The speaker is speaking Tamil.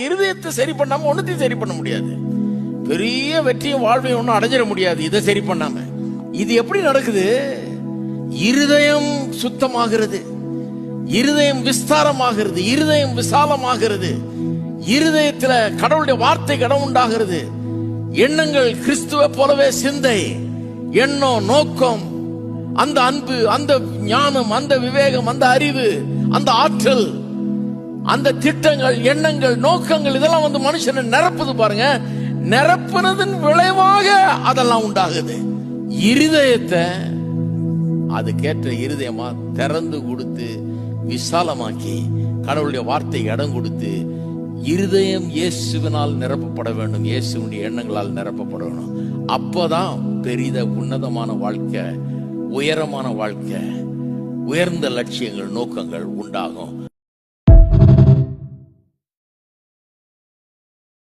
இருதயத்தை சரி பண்ணாம ஒன்னத்தையும் சரி பண்ண முடியாது. பெரிய வெற்றியும் வாழ்வையும் ஒன்றும் அடைஞ்சிட முடியாது. இதை சரி பண்ணாம. இது எப்படி நடக்குது? இருதயம் சுத்தமாகிறது. இருதயம் விஸ்தாரமாகிறது. இருதயம் விசாலமாகிறது. இருதயத்துல கடவுளுடைய வார்த்தை கடம் உண்டாகிறது. எண்ணங்கள் கிறிஸ்துவ போலவே சிந்தை எண்ணம் நோக்கம் அந்த அன்பு அந்த ஞானம் அந்த விவேகம் அந்த அறிவு அந்த ஆற்றல் அந்த திட்டங்கள் எண்ணங்கள் நோக்கங்கள் இதெல்லாம் வந்து மனுஷனை நிரப்புது பாருங்க. நிரப்புனதன் விளைவாக அதெல்லாம் உண்டாகுது. இருதயத்தை அதுக்கேற்ற இருதயமா திறந்து கொடுத்து விசாலமாக்கி கடவுளுடைய வார்த்தை இடம் கொடுத்து இருதயம் இயேசுவினால் நிரப்பப்பட வேண்டும். இயேசுவினுடைய எண்ணங்களால் நிரப்பப்பட வேண்டும். அப்பதான் பெரித உன்னதமான வாழ்க்கை உயரமான வாழ்க்கை உயர்ந்த லட்சியங்கள் நோக்கங்கள் உண்டாகும்.